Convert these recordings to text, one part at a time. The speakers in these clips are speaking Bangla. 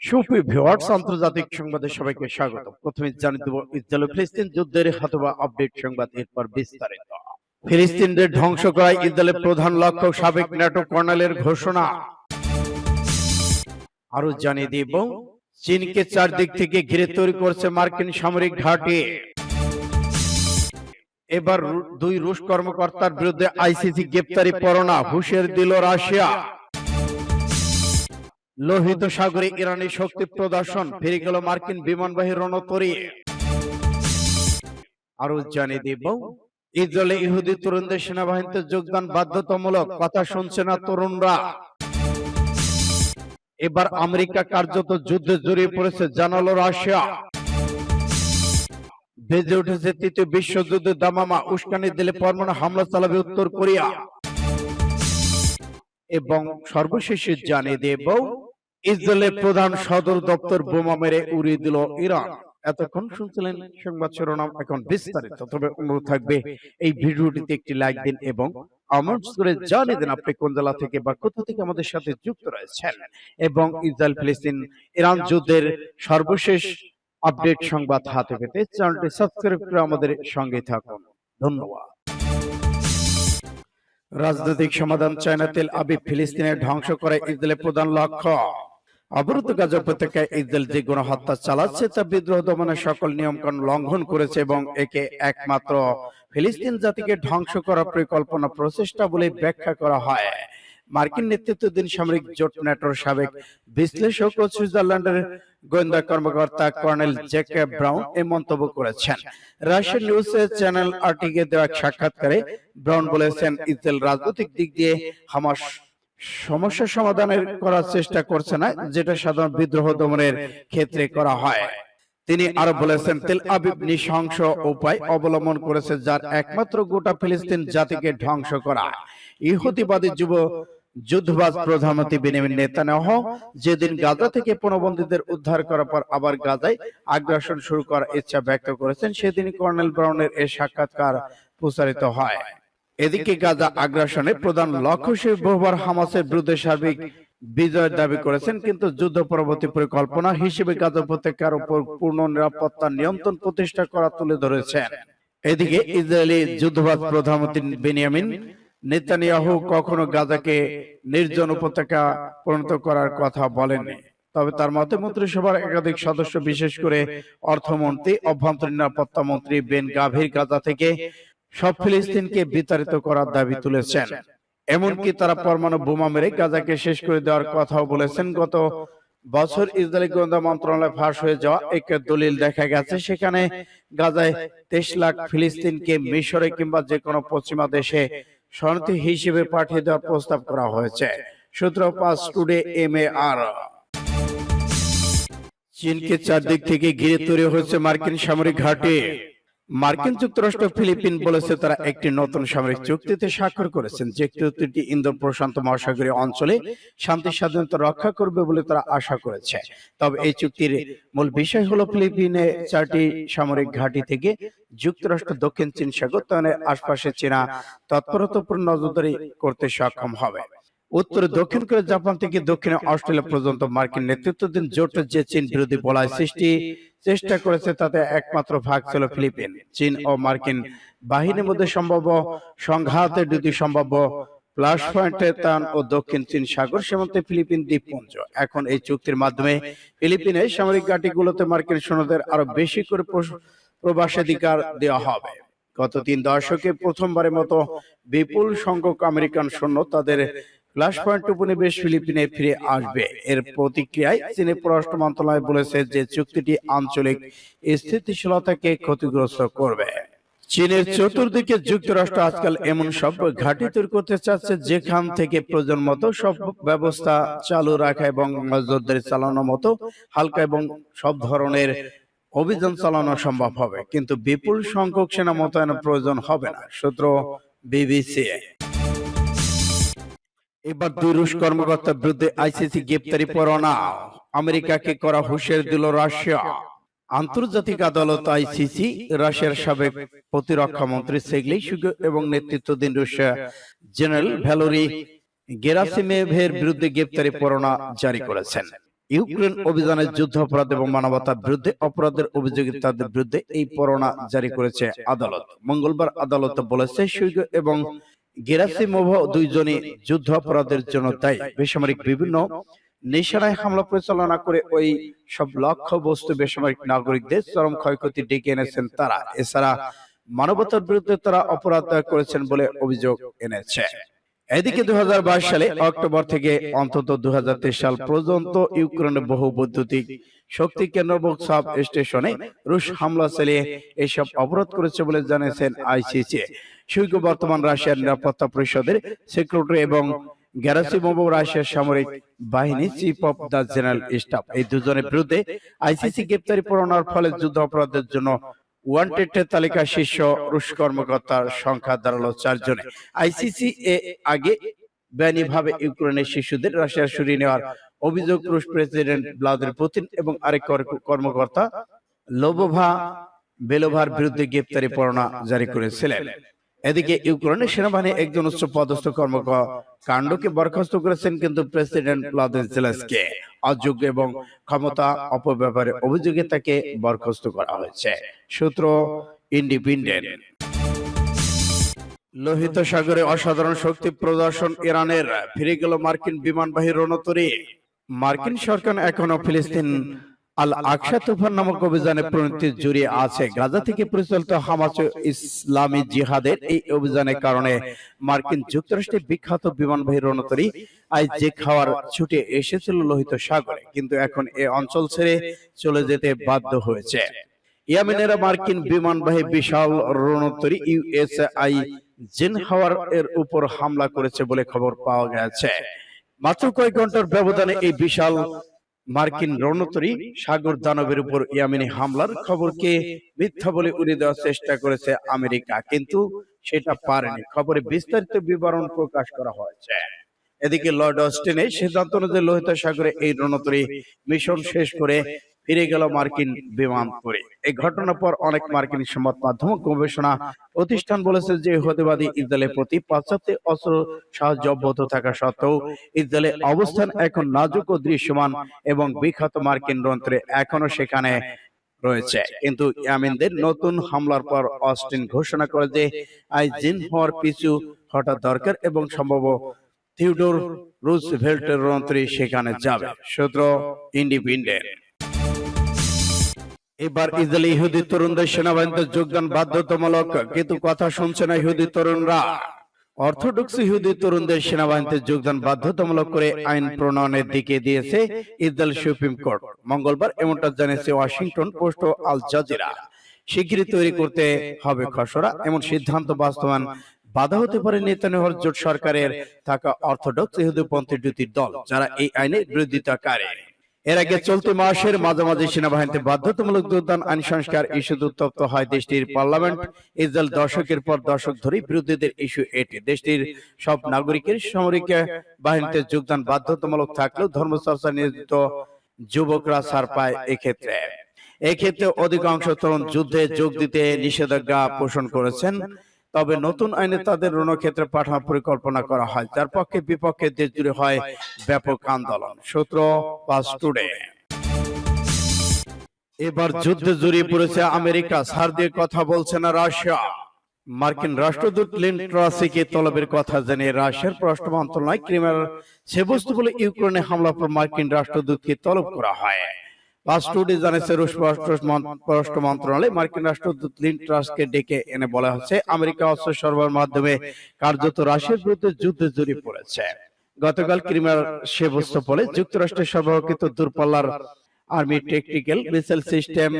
সুপ্রিয় ভিউয়ার্স আন্তর্জাতিক সংবাদে সবাইকে স্বাগত। প্রথমে জানিয়ে দেব ইসরায়েল ও ফিলিস্তিন যুদ্ধের হতবা আপডেট সংবাদ এরপর বিস্তারিত। ফিলিস্তিনদের ধ্বংস করাই ইসরায়েলের প্রধান লক্ষ্য সাবেক ন্যাটো কর্নেলের ঘোষণা। আরও জানিয়ে দেব চীনকে চারদিক থেকে ঘিরে তৈরি করছে মার্কিন সামরিক ঘাঁটি। এবার দুই রুশ কর্মকর্তার বিরুদ্ধে আইসিসি গ্রেপ্তারি পরোনা হুঁশিয়ার দিল রাশিয়া। লোহিত সাগরে ইরানি শক্তি প্রদর্শন, ফিরে গেল মার্কিন বিমানবাহী রণতরী। আরও জানিয়ে দিব, ইসরায়েলে ইহুদি তরুণদের সেনাবাহিনীতে যোগদান বাধ্যতামূলক, কথা শুনছে না তরুণরা। এবার আমেরিকা কার্যত যুদ্ধে জড়িয়ে পড়েছে, জানালো রাশিয়া। বেজে উঠেছে তৃতীয় বিশ্বযুদ্ধের দামামা, উস্কানি দিলে পরমাণু হামলা চালাবে উত্তর কোরিয়া। এবং সর্বশেষে জানিয়ে দেব ইসরায়েলের প্রধান সদর দপ্তর বোমা মেরে উড়িয়ে দিল ইরান। এতক্ষণ শুনছিলেন সংবাদ শিরোনাম এখন বিস্তারিত। তবে অনুরোধ থাকবে এই ভিডিওটিতে একটি লাইক দিন এবং কমেন্টস করে জানিয়ে দিন আপনি কোন জেলা থেকে বা কোথা থেকে আমাদের সাথে যুক্ত রয়েছেন এবং ইসরায়েল ফিলিস্তিন ইরান যুদ্ধের সর্বশেষ আপডেট সংবাদ হাতে পেতে চ্যানেলটি সাবস্ক্রাইব করে আমাদের সঙ্গে থাকুন ধন্যবাদ রাজনৈতিক সমাধান চায়না তেল আবিব ফিলিস্তিনের ধ্বংস করে ইসরায়েলের প্রধান লক্ষ্য অবরুদ্ধ গাজা উপত্যকায় ইসরায়েল যে গণহত্যা চালাচ্ছে তা বিদ্রোহ দমনের সকল নিয়মকানুন লঙ্ঘন করেছে এবং একে একমাত্র ফিলিস্তিন জাতিকে ধ্বংস করার পরিকল্পনা, প্রচেষ্টা বলে ব্যাখ্যা করা হয়। মার্কিন নেতৃত্বাধীন সামরিক জোট ন্যাটোর সাবেক বিশ্লেষক ও সুইজারল্যান্ডের গোয়েন্দা কর্মকর্তা কর্নেল জেকেব ব্রাউন এই মন্তব্য করেছেন। রাশিয়ান নিউজ চ্যানেল আরটিকে দেওয়া এক সাক্ষাৎকারে ব্রাউন বলেছেন, ইসরায়েল রাজনৈতিক দিক দিয়ে হামাস সমস্যা সমাধানের করার চেষ্টা করছে না, যেটা সাধারণ বিদ্রোহ দমনের ক্ষেত্রে করা হয়। তিনি আরও বলেছেন, তেল আবিব নৃশংস উপায় অবলম্বন করেছে যার একমাত্র গোটা ফিলিস্তিন জাতিকে ধ্বংস করা। ইহুদিবাদী যুব যুদ্ধবাজ প্রধানমন্ত্রী বেনিয়ামিন নেতানিয়াহু যেদিন গাজা থেকে পণবন্দীদের উদ্ধার করার পর আবার গাজায় আগ্রাসন শুরু করার ইচ্ছা ব্যক্ত করেছেন সেদিন কর্নেল ব্রাউনের এই সাক্ষাৎকার প্রচারিত হয়। এদিকে গাজা আগ্রাসনের প্রধান লক্ষ্য হিসেবে বহুবার হামাসের বিরুদ্ধে সার্বিক বিজয়ের দাবি করেছেন। কিন্তু যুদ্ধ পরবর্তী পরিকল্পনা হিসেবে গাজা উপত্যকার উপর পূর্ণ নিরাপত্তা নিয়ন্ত্রণ প্রতিষ্ঠা করা তুলে ধরেছেন। এদিকে ইসরায়েলি যুদ্ধবাজ প্রধানমন্ত্রী বেনিয়ামিন নেতানিয়াহু কখনো গাজাকে নির্জন উপত্যকা পরিণত করার কথা বলেননি। তবে তার মতে মন্ত্রিসভার একাধিক সদস্য বিশেষ করে অর্থমন্ত্রী অভ্যন্তরীণ নিরাপত্তা মন্ত্রী বেন গাভীর গাজা থেকে সব ফিলিস্তিনকে বিতাড়িত করার দাবি তুলেছেন। এমনকি তারা পরমাণু বোমা মেরে গাজাকে শেষ করে দেওয়ার কথাও বলেছেন গত বছর ইসরায়েলি গোয়েন্দা মন্ত্রণালয় ফাঁস হয়ে যাওয়া এক দলিল দেখা গেছে। সেখানে গাজায় তেইশ লাখ ফিলিস্তিনকে মিশরে কিংবা যে কোনো পশ্চিমা দেশে শরণার্থী হিসেবে পাঠিয়ে দেওয়ার প্রস্তাব করা হয়েছে। সূত্র পাঁচ টুডে এম এ আর চীনকে চারদিক থেকে ঘিরে তৈরি হয়েছে মার্কিন সামরিক ঘাঁটি। মার্কিন যুক্তরাষ্ট্র ফিলিপিন বলেছে তারা একটি নতুন সামরিক চুক্তিতে স্বাক্ষর করেছেন যে চুক্তিটি ইন্দো প্রশান্ত মহাসাগরীয় অঞ্চলে শান্তি স্বাধীনতা রক্ষা করবে বলে তারা আশা করেছে। তবে এই চুক্তির মূল বিষয় হলো ফিলিপিনে চারটি সামরিক ঘাঁটি থেকে যুক্তরাষ্ট্র দক্ষিণ চীন সাগর তনের আশপাশে চীনা তৎপরতাপূর্ণ নজরদারি করতে সক্ষম হবে। উত্তরে দক্ষিণ কোরিয়া জাপান থেকে দক্ষিণে অস্ট্রেলিয়া পর্যন্ত মার্কিন নেতৃত্বাধীন জোট যে চীন বিরোধী বলায় সৃষ্টি চেষ্টা করেছে তাতে একমাত্র ভাগ ছিল ফিলিপিন, চীন ও মার্কিন বাহিনীর মধ্যে সম্ভাব্য সংঘাতের দুটি সম্ভাব্য প্লাস পয়েন্টে তান ও দক্ষিণ চীন সাগর সীমান্তে ফিলিপিন দ্বীপপুঞ্জ। এখন এই চুক্তির মাধ্যমে ফিলিপিনে সামরিক ঘাঁটিগুলোতে মার্কিন সৈন্যদের আরও বেশি করে প্রবেশাধিকার দেওয়া হবে। গত তিন দশকে প্রথমবারের মতো বিপুল সংখ্যক আমেরিকান সৈন্য তাদের ফ্ল্যাশ পয়েন্ট উপনিবেশ ফিলিপিনে ফিরে আসবে। এর প্রতিক্রিয়ায় চীনের পররাষ্ট্র মন্ত্রণালয় বলেছে যে চুক্তিটি আঞ্চলিক স্থিতিশীলতাকে ক্ষতিগ্রস্ত করবে। চীনের চতুর্দিকে যুক্তরাষ্ট্র আজকাল এমন সব ঘাঁটি তৈরি করতে চাচ্ছে, যেখান থেকে প্রয়োজন মতো সব ব্যবস্থা চালু রাখা এবং নজরদারি চালানোর মতো হালকা এবং সব ধরনের অভিযান চালানো সম্ভব হবে। কিন্তু বিপুল সংখ্যক সেনা মোতায়েনের প্রয়োজন হবে না, সূত্র বিবিসি এবার দুই রুশ কর্মকর্তার বিরুদ্ধে আইসিসি গ্রেপ্তারি পরোয়ানা। আমেরিকাকে করা হুঁশিয়ার দিল রাশিয়া। আন্তর্জাতিক আদালত আইসিসি রাশিয়ার সাবেক প্রতিরক্ষা মন্ত্রী সেগলি সুগো এবং নেতৃত্বাধীন রুশিয়া। জেনারেল ভ্যালোরি গেরাসিমেভের বিরুদ্ধে গ্রেপ্তারি পরোয়ানা জারি করেছেন। ইউক্রেন অভিযানের যুদ্ধ অপরাধ এবং মানবতার বিরুদ্ধে অপরাধের অভিযোগে তাদের বিরুদ্ধে এই পরোয়ানা জারি করেছে আদালত। মঙ্গলবার আদালত বলেছে সুইগ এবং গেরাসিমোভ দুইজনই যুদ্ধ অপরাধের জন্য দায়ী বেসামরিক বিভিন্ন নিশানায় হামলা পরিচালনা করে ওই সব লক্ষ্য বস্তু বেসামরিক নাগরিকদের চরম ক্ষয়ক্ষতি ডেকে এনেছেন তারা। এছাড়া মানবতার বিরুদ্ধে তারা অপরাধ করেছেন বলে অভিযোগ এনেছে। এদিকে দুই সালে অক্টোবর থেকে অন্তত দুই সাল পর্যন্ত ইউক্রেনের বহু বৈদ্যুতিক শক্তি কেন্দ্র সাব স্টেশনে রুশ হামলা চালিয়ে এসব অবরোধ করেছে বলে জানিয়েছেন আইসিসি। শুল্ক বর্তমান রাশিয়ার নিরাপত্তা পরিষদের সেক্রেটারি এবং গ্যারাসিমোভ রাশিয়ার সামরিক বাহিনী chief of the general staff এই দুজনের বিরুদ্ধে আইসিসি গ্রেপ্তারি পরোয়ানার ফলে যুদ্ধ অপরাধের জন্য ওয়ান্টেড তালিকা শীর্ষ রুশ কর্মকর্তার সংখ্যা দাঁড়াল চারজনে। আইসিসি এ আগে বেআইনিভাবে ইউক্রেনের শিশুদের রাশিয়ার সরিয়ে নেওয়ার অভিযোগ রুশ প্রেসিডেন্ট ভ্লাদিমির পুতিন এবং আরেক কর- কর্মকর্তা লোবোভা বেলোভার বিরুদ্ধে গ্রেপ্তারি পরোয়ানা জারি করেছিলেন। এদিকে ইউক্রেনের সেনাবাহিনী একজন উচ্চ পদস্থ কর্মকাণ্ডকে বরখাস্ত করেছেন কিন্তু প্রেসিডেন্ট ভ্লাদিমির জেলেনস্কি অযোগ্য এবং ক্ষমতা অপব্যবহারের অভিযোগে তাকে বরখাস্ত করা হয়েছে। সূত্র ইন্ডিপেন্ডেন্ট। লোহিত সাগরে অসাধারণ শক্তি প্রদর্শন ইরানের। ফিরে গেল মার্কিন বিমানবাহী রণতরী। মার্কিন সরকার এখনও ফিলিস্তিন আল আকসা তুফান নামক অভিযানে প্রণতি জড়িয়ে আছে। গাজা থেকে পরিচালিত হামাস ইসলামী জিহাদের এই অভিযানের কারণে মার্কিন যুক্তরাষ্ট্রের বিখ্যাত বিমানবাহী রণতরী আইজেক খাওয়ার ছুটে এসেছিল লোহিত সাগরে। কিন্তু এখন এ অঞ্চল ছেড়ে চলে যেতে বাধ্য হয়েছে। ইয়ামেনেরা মার্কিন বিমানবাহী বিশাল রণতরী ইউএসআই জিন হাওয়ার এর উপর হামলা করেছে বলে খবর পাওয়া গেছে। মাত্র কয়েক ঘণ্টার ব্যবধানে এই বিশাল মার্কিন রণতরী সাগর দানবের উপর ইয়ামিনি হামলার খবরকে মিথ্যা বলে উড়ে দেওয়ার চেষ্টা করেছে আমেরিকা কিন্তু সেটা পারেনি। খবরে বিস্তারিত বিবরণ প্রকাশ করা হয়েছে। এদিকে লর্ড অস্টিনে সিদ্ধান্ত অনুযায়ী লোহিত সাগরে এই রণতরী মিশন শেষ করে ফিরে গেল মার্কিন বিমান করে। এই ঘটনার পর অনেক মার্কিন সংবাদ মাধ্যম গবেষণা প্রতিষ্ঠান বলেছে যে হতেবাদী ইসরায়েলের প্রতি পাশ্চাত্যে অস্ত্র সাহায্য অব্যাহত থাকা সত্ত্বেও ইসরায়েলের অবস্থান এখন নাজুক ও দৃশ্যমান এবং বিখ্যাত মার্কিন রন্ত্রে এখনও সেখানে রয়েছে। কিন্তু ইয়ামিনদের নতুন হামলার পর অস্টিন ঘোষণা করে যে আইজিন হওয়ার পিছু হঠাৎ দরকার এবং সম্ভব থিওডোর রুজভেল্টের রন্ত্রী সেখানে যাবে। সূত্র ইন্ডিপেন্ডেন্ট। এবার ইসরায়েলি ইহুদি তরুণদের সেনাবাহিনীতে যোগদান বাধ্যতামূলক, কিন্তু কথা শুনছে না ইহুদি তরুণরা। অর্থোডক্স ইহুদি তরুণদের সেনাবাহিনীতে যোগদান বাধ্যতামূলক করে আইন প্রণয়নের দিকে দিয়েছে ইসরায়েল সুপ্রিম কোর্ট। মঙ্গলবার এমনটা জানিয়েছে ওয়াশিংটন পোস্ট ও আল জাজিরা। শিগগিরই তৈরি করতে হবে খসড়া, এমন সিদ্ধান্ত বাস্তবায়ন বাধা হতে পারে নেতানিয়াহুর জোট সরকারের, থাকা অর্থোডক্স ইহুদিপন্থী দুটি দল যারা এই আইনের বিরোধিতাকারী এর আগে চলতি মাসের মাঝামাঝি সেনাবাহিনীতে বাধ্যতামূলক যোগদান আইন সংস্কার ইস্যুতে উত্তপ্ত হয় দেশটির পার্লামেন্ট। ইসরায়েল দশকের পর দশক ধরে বিরোধীদের ইস্যু এটি। দেশটির সব নাগরিকের সামরিক বাহিনীতে যোগদান বাধ্যতামূলক থাকলেও ধর্মচর্চা নিয়োজিত যুবকরা ছাড় পায় এক্ষেত্রে। এক্ষেত্রে অধিকাংশ তরুণ যুদ্ধে যোগ দিতে নিষেধাজ্ঞা পোষণ করেছেন। তবে নতুন আইনে তাদের রণক্ষেত্রে পাঠানোর পরিকল্পনা করা হয়। যার পক্ষে বিপক্ষে দেশ জুড়ে হয় ব্যাপক আন্দোলন। সূত্র পাস টুডে। এবার যুদ্ধে জড়িয়ে পড়েছে আমেরিকা। সার দিয়ে কথা বলছে না রাশিয়া। মার্কিন রাষ্ট্রদূত লিন ট্রাসিকে তলবের কথা জানিয়ে রাশিয়ার পররাষ্ট্র মন্ত্রণালয় ক্রিমিয়ার সে বস্তু বলে ইউক্রেনে হামলা পর মার্কিন রাষ্ট্রদূতকে তলব করা হয়। লাস্ট টু ডে জানিয়েছে রুশ পররাষ্ট্র মন- মন্ত্রণালয় মার্কিন রাষ্ট্রদূত লিন ট্রাসকে ডেকে এনে বলা হচ্ছে আমেরিকা অস্ত্র সরবরাহের মাধ্যমে কার্যত রাশিয়ার বিরুদ্ধে যুদ্ধে জড়িয়ে পড়েছে। গতকাল ক্রিমিয়ার সেবস্তপলে যুক্তরাষ্ট্রের সরবরাহকৃত দূরপাল্লার আর্মি টেকনিক্যাল মিসাইল সিস্টেম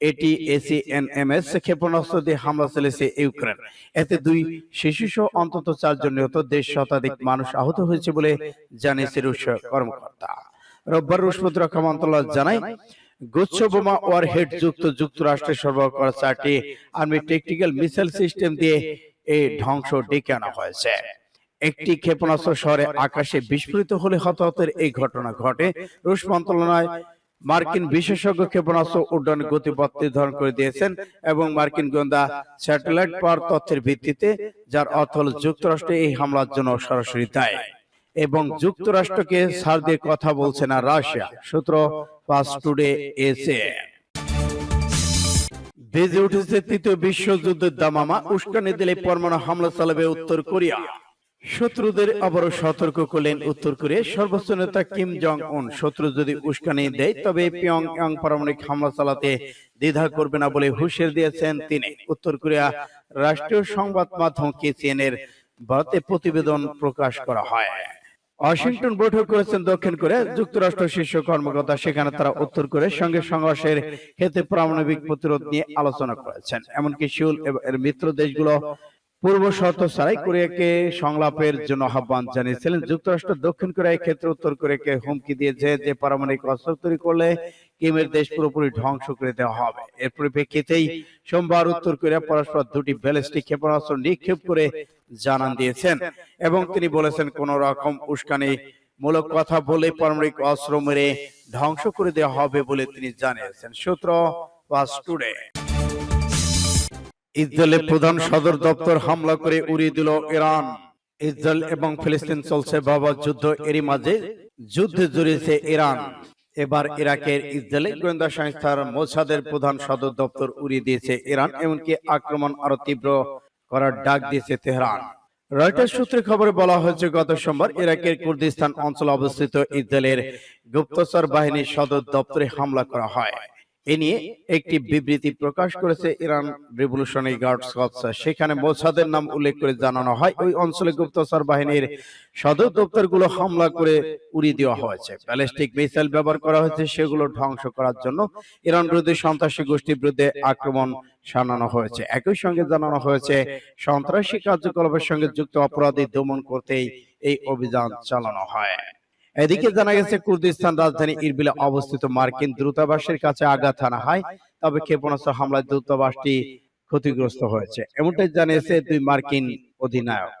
এটি এসিএনএমএস ক্ষেপণাস্ত্র দিয়ে হামলা চালিয়েছে ইউক্রেন। এতে দুই শিশু সহ অন্তত চারজন নিহত দেশ শতাধিক মানুষ আহত হয়েছে বলে জানিয়েছে রুশ কর্মকর্তা। রোববার রুশ প্রতিরক্ষা মন্ত্রণালয় জানায় গুচ্ছ বোমা ওয়ারহেড যুক্ত যুক্তরাষ্ট্রের সরবরাহ করা চারটি আর্মি টেকনিক্যাল মিসাইল সিস্টেম দিয়ে এই ধ্বংস ডেকে আনা হয়েছে। একটি ক্ষেপণাস্ত্র শহরে আকাশে বিস্ফোরিত হলে হতাহতের এই ঘটনা ঘটে। রুশ মন্ত্রণালয় মার্কিন বিশেষজ্ঞ ক্ষেপণাস্ত্র উড্ডয়ন গতিপথ নির্ধারণ করে দিয়েছেন এবং মার্কিন গোয়েন্দা স্যাটেলাইট পাওয়ার তথ্যের ভিত্তিতে, যার অর্থ হল যুক্তরাষ্ট্রে এই হামলার জন্য সরাসরি দায়। এবং যুক্তরাষ্ট্রকে ছাড় দিয়ে কথা বলছে না রাশিয়া। সূত্র ফাস্ট টুডে এসে। বেজে উঠেছে তৃতীয় বিশ্বযুদ্ধের দামামা। উস্কানি দিলে পরমাণু হামলা চালাবে উত্তর কোরিয়া। শত্রুদের আবারও সতর্ক করলেন উত্তর কোরিয়া। সর্বোচ্চ নেতা কিম জং উন শত্রু যদি উস্কানি দেয় তবে পিয়ং ইয়াং পারমাণবিক হামলা চালাতে দ্বিধা করবে না বলে হুঁশিয়ার দিয়েছেন তিনি। উত্তর কোরিয়া রাষ্ট্রীয় সংবাদ মাধ্যম কেসিএন এর ভারতে প্রতিবেদন প্রকাশ করা হয় ওয়াশিংটন বৈঠক করেছেন দক্ষিণ কোরিয়া। যুক্তরাষ্ট্র শীর্ষ কর্মকর্তা সেখানে তারা উত্তর করে সঙ্গে সংঘর্ষের ক্ষেত্রে পারমাণবিক প্রতিরোধ নিয়ে আলোচনা করেছেন। এমনকি শিউল এবং এর মিত্র দেশগুলো পূর্ব শর্ত ছাড়াই কোরিয়াকে সংলাপের জন্য আহ্বান জানিয়েছিলেন। যুক্তরাষ্ট্র দক্ষিণ কোরিয়ার ক্ষেত্রে উত্তর কোরিয়াকে হুমকি দিয়েছে যে পারমাণবিক অস্ত্র তৈরি করলে কিমের দেশ পুরোপুরি ধ্বংস করে দেওয়া হবে। এর পরিপ্রেক্ষিতেই সোমবার উত্তর কোরিয়া পরস্পর দুটি ব্যালিস্টিক ক্ষেপণাস্ত্র নিক্ষেপ করে জানান দিয়েছেন এবং তিনি বলেছেন, কোন রকম উস্কানি মূলক কথা বলে পারমাণবিক অস্ত্র মেরে ধ্বংস করে দেওয়া হবে বলে তিনি জানিয়েছেন। সূত্র পাস টুডে। ইসরায়েলের প্রধান সদর দপ্তর হামলা করে উড়িয়ে দিল ইরান। ইসরায়েল এবং ফিলিস্তিন চলছে বাবা যুদ্ধ এরই মাঝে যুদ্ধে জড়িয়েছে ইরান। এবার ইরাকের ইসরায়েলি গোয়েন্দা সংস্থার মোসাদের প্রধান সদর দপ্তর উড়িয়ে দিয়েছে ইরান এমনকি আক্রমণ আরও তীব্র করার ডাক দিয়েছে তেহরান। রয়টার্স সূত্রে খবরে বলা হয়েছে গত সোমবার ইরাকের কুর্দিস্তান অঞ্চলে অবস্থিত ইসরায়েলের গুপ্তচর বাহিনীর সদর দপ্তরে হামলা করা হয়। এ নিয়ে একটি বিবৃতি প্রকাশ করেছে ইরান রিভলিউশনারি গার্ডস কর্পস সেখানে মোসাদের নাম উল্লেখ করে জানানো হয়। ওই অঞ্চলে গুপ্তচর বাহিনীর সদর দপ্তরগুলো হামলা করে উড়িয়ে দেওয়া হয়েছে। ব্যালিস্টিক মিসাইল ব্যবহার করা হয়েছে সেগুলো ধ্বংস করার জন্য ইরান বিরোধী সন্ত্রাসী গোষ্ঠীর বিরুদ্ধে আক্রমণ শানানো হয়েছে। একই সঙ্গে জানানো হয়েছে সন্ত্রাসী কার্যকলাপের সঙ্গে যুক্ত অপরাধী দমন করতেই এই অভিযান চালানো হয়। এদিকে জানা গেছে কুর্দিস্তান রাজধানী ইরবিলে অবস্থিত মার্কিন দূতাবাসের কাছে আঘাত আনা হয় তবে ক্ষেপণাস্ত্র হামলায় দূতাবাসটি ক্ষতিগ্রস্ত হয়েছে। এমনটাই জানিয়েছে দুই মার্কিন অধিনায়ক।